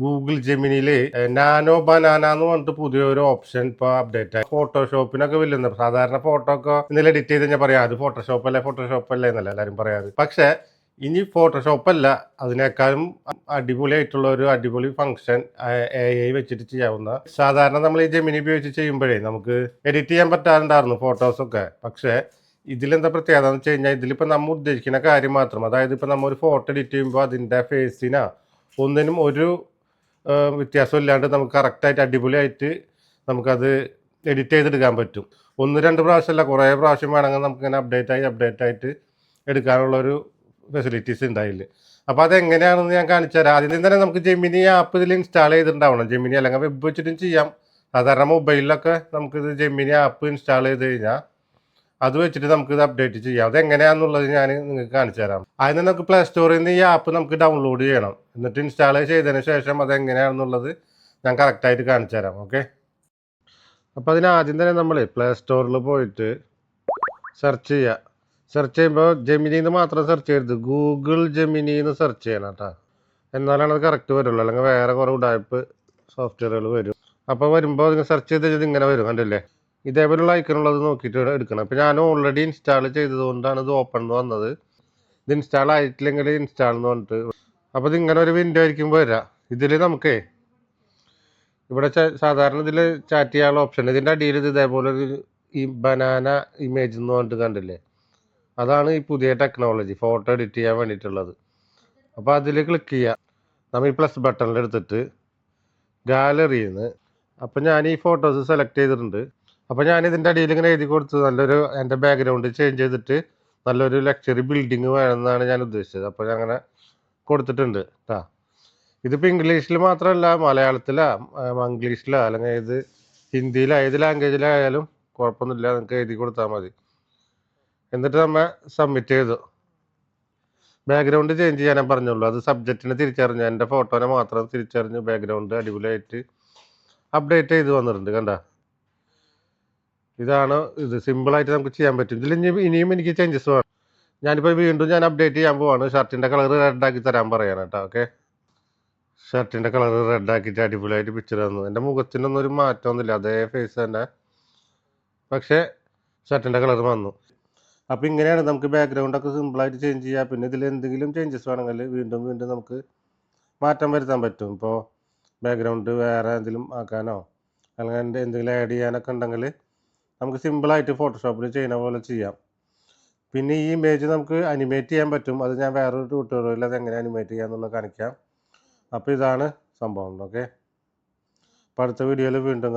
Google ജെമിനിയിൽ nano banana എന്ന് പറഞ്ഞിട്ട് പുതിയൊരു ഓപ്ഷൻ ഇപ്പോൾ അപ്ഡേറ്റ് ആയി. ഫോട്ടോഷോപ്പിനൊക്കെ വലിയ സാധാരണ ഫോട്ടോ ഒക്കെ ഇന്നലെ എഡിറ്റ് ചെയ്ത് ഞാൻ പറയാം അത് ഫോട്ടോഷോപ്പ് അല്ലേ? ഫോട്ടോഷോപ്പ് അല്ലേ? എന്നല്ല എല്ലാവരും പറയാറ്. പക്ഷേ ഇനി ഫോട്ടോഷോപ്പ് അല്ല. അതിനേക്കാളും അടിപൊളിയായിട്ടുള്ള ഒരു അടിപൊളി ഫംഗ്ഷൻ എ ഐ വെച്ചിട്ട് ചെയ്യാവുന്ന. സാധാരണ നമ്മൾ ഈ ജെമിനി ഉപയോഗിച്ച് ചെയ്യുമ്പോഴേ നമുക്ക് എഡിറ്റ് ചെയ്യാൻ പറ്റാറുണ്ടായിരുന്നു ഫോട്ടോസൊക്കെ പക്ഷേ ഇതിലെന്താ പ്രത്യേകത എന്ന് വെച്ച് കഴിഞ്ഞാൽ ഇതിലിപ്പോൾ നമ്മൾ ഉദ്ദേശിക്കുന്ന കാര്യം മാത്രം അതായത് ഇപ്പോൾ നമ്മൾ ഒരു ഫോട്ടോ എഡിറ്റ് ചെയ്യുമ്പോൾ അതിന്റെ ഫേസിനാ ഒന്നിനും ഒരു ആ, വ്യത്യാസം ഇല്ലാണ്ട് നമുക്ക് കറക്റ്റായിട്ട് അടിപൊളിയായിട്ട് നമുക്കത് എഡിറ്റ് ചെയ്തെടുക്കാൻ പറ്റും. ഒന്ന് രണ്ട് പ്രാവശ്യമല്ല കുറേ പ്രാവശ്യം വേണമെങ്കിൽ നമുക്കിങ്ങനെ അപ്ഡേറ്റ് ആയി അപ്ഡേറ്റ് ആയിട്ട് എടുക്കാനുള്ളൊരു ഫെസിലിറ്റീസ് ഉണ്ടായില്ല? അപ്പോൾ അതെങ്ങനെയാണെന്ന് ഞാൻ കാണിച്ചു തരാം. ആദ്യം തന്നെ നമുക്ക് ജെമിനി ആപ്പ് ഇതിൽ ഇൻസ്റ്റാൾ ചെയ്തിട്ടുണ്ടാവണം. ജെമിനി അല്ലെങ്കിൽ വെബ് വെച്ചിട്ടും ചെയ്യാം. സാധാരണ മൊബൈലിലൊക്കെ നമുക്കിത് ജെമിനി ആപ്പ് ഇൻസ്റ്റാൾ ചെയ്ത് കഴിഞ്ഞാൽ അത് വെച്ചിട്ട് നമുക്ക് ഇത് അപ്ഡേറ്റ് ചെയ്യാം. അത് എങ്ങനെയാണെന്നുള്ളത് ഞാൻ നിങ്ങൾക്ക് കാണിച്ചു തരാം. അതിന് നമുക്ക് പ്ലേ സ്റ്റോറിൽ നിന്ന് ഈ ആപ്പ് നമുക്ക് ഡൗൺലോഡ് ചെയ്യണം. എന്നിട്ട് ഇൻസ്റ്റാൾ ചെയ്തതിന് ശേഷം അത് എങ്ങനെയാണെന്നുള്ളത് ഞാൻ കറക്റ്റായിട്ട് കാണിച്ചു തരാം. ഓക്കെ അപ്പോൾ അതിന് ആദ്യം തന്നെ നമ്മൾ പ്ലേ സ്റ്റോറിൽ പോയിട്ട് സെർച്ച് ചെയ്യുക സെർച്ച് ചെയ്യുമ്പോൾ ജെമിനിന്ന് മാത്രം സെർച്ച് ചെയ്യരുത്. ഗൂഗിൾ ജെമിനിന്ന് സെർച്ച് ചെയ്യണം കേട്ടോ. എന്നാലാണ് അത് കറക്റ്റ് വരുള്ളൂ. അല്ലെങ്കിൽ വേറെ കുറേ ഉടായ്പ് സോഫ്റ്റ്വെയറുകൾ വരും. അപ്പോൾ വരുമ്പോൾ നിങ്ങൾ സെർച്ച് ചെയ്ത് കഴിഞ്ഞാൽ ഇങ്ങനെ വരും. കണ്ടില്ലേ? ഇതേപോലുള്ള ഐക്കണുള്ളത് നോക്കിയിട്ട് എടുക്കണം. അപ്പോൾ ഞാൻ ഓൾറെഡി ഇൻസ്റ്റാൾ ചെയ്തതുകൊണ്ടാണ് ഇത് ഓപ്പൺ എന്ന് വന്നത്. ഇത് ഇൻസ്റ്റാൾ ആയിട്ടില്ലെങ്കിൽ ഇൻസ്റ്റാൾ എന്ന് പറഞ്ഞിട്ട് അപ്പോൾ ഇത് ഇങ്ങനെ ഒരു വിൻഡോ ആയിരിക്കും വരിക ഇതിൽ നമുക്കേ ഇവിടെ സാധാരണ ഇതിൽ ചാറ്റ് ചെയ്യാനുള്ള ഓപ്ഷൻ ഇതിന്റെ അടിയിൽ ഇത് ഇതേപോലെ ഒരു ഈ ബനാന ഇമേജ് എന്ന് പറഞ്ഞിട്ട് കണ്ടില്ലേ? അതാണ് ഈ പുതിയ ടെക്നോളജി ഫോട്ടോ എഡിറ്റ് ചെയ്യാൻ വേണ്ടിയിട്ടുള്ളത്. അപ്പോൾ അതിൽ ക്ലിക്ക് ചെയ്യുക നമ്മൾ ഈ പ്ലസ് ബട്ടണിൽ എടുത്തിട്ട് ഗാലറിയിൽ നിന്ന് അപ്പം ഞാൻ ഈ ഫോട്ടോസ് സെലക്ട് ചെയ്തിട്ടുണ്ട്. അപ്പോൾ ഞാൻ ഇതിന്റെ അടിയിൽ ഇങ്ങനെ എഴുതി കൊടുത്തു നല്ലൊരു എന്റെ ബാക്ക്ഗ്രൗണ്ട് ചേഞ്ച് ചെയ്തിട്ട് നല്ലൊരു ലക്ഷറി ബിൽഡിങ് വേണമെന്നാണ് ഞാൻ ഉദ്ദേശിച്ചത്. അപ്പോൾ ഞാൻ അങ്ങനെ കൊടുത്തിട്ടുണ്ട് കേട്ടോ ഇതിപ്പോൾ ഇംഗ്ലീഷിൽ മാത്രമല്ല മലയാളത്തിലാ മംഗ്ലീഷിലാ അല്ലെങ്കിൽ ഇത് ഹിന്ദിയിലാ ഏത് ലാംഗ്വേജിലായാലും കുഴപ്പമൊന്നുമില്ല നിങ്ങൾക്ക് എഴുതി കൊടുത്താൽ മതി. എന്നിട്ട് നമ്മൾ സബ്മിറ്റ് ചെയ്തു. ബാക്ക്ഗ്രൗണ്ട് ചേഞ്ച് ചെയ്യാനേ പറഞ്ഞുള്ളൂ. അത് സബ്ജക്റ്റിനെ തിരിച്ചറിഞ്ഞു. എന്റെ ഫോട്ടോനെ മാത്രം തിരിച്ചറിഞ്ഞു. ബാക്ക്ഗ്രൗണ്ട് അടിപൊളിയായിട്ട് അപ്ഡേറ്റ് ചെയ്ത് വന്നിട്ടുണ്ട് കണ്ട? ഇതാണ് ഇത് സിമ്പിളായിട്ട് നമുക്ക് ചെയ്യാൻ പറ്റും. ഇതിൽ ഇനി ഇനിയും എനിക്ക് ചേഞ്ചസ് വേണം. ഞാനിപ്പോൾ വീണ്ടും ഞാൻ അപ്ഡേറ്റ് ചെയ്യാൻ പോവാണ്. ഷർട്ടിന്റെ കളർ റെഡ് ആക്കി തരാൻ പറയാൻ കേട്ടോ ഓക്കെ ഷർട്ടിന്റെ കളർ റെഡ് ആക്കിയിട്ട് അടിപൊളിയായിട്ട് പിക്ചർ തന്നു. എന്റെ മുഖത്തിനൊന്നും ഒരു മാറ്റമൊന്നുമില്ല അതേ ഫേസ് തന്നെ. പക്ഷേ ഷർട്ടിന്റെ കളർ വന്നു. അപ്പോൾ ഇങ്ങനെയാണ് നമുക്ക് ബാക്ക്ഗ്രൗണ്ടൊക്കെ സിമ്പിളായിട്ട് ചേഞ്ച് ചെയ്യാം. പിന്നെ ഇതിൽ എന്തെങ്കിലും ചേഞ്ചസ് വേണമെങ്കിൽ വീണ്ടും വീണ്ടും നമുക്ക് മാറ്റം വരുത്താൻ പറ്റും. ഇപ്പോൾ ബാക്ക്ഗ്രൗണ്ട് വേറെ എന്തെങ്കിലും ആക്കാനോ അല്ലെങ്കിൽ എന്തെങ്കിലും ആഡ് ചെയ്യാനൊക്കെ ഉണ്ടെങ്കിൽ നമുക്ക് സിമ്പിളായിട്ട് ഫോട്ടോഷോപ്പിൽ ചെയ്യുന്ന പോലെ ചെയ്യാം. പിന്നെ ഈ ഇമേജ് നമുക്ക് അനിമേറ്റ് ചെയ്യാൻ പറ്റും. അത് ഞാൻ വേറൊരു ട്യൂട്ടോറിയലിൽ അത് എങ്ങനെ അനിമേറ്റ് ചെയ്യാന്നുള്ളത് കാണിക്കാം. അപ്പോൾ ഇതാണ് സംഭവം. ഓക്കെ അപ്പോൾ അടുത്ത വീഡിയോയിൽ വീണ്ടും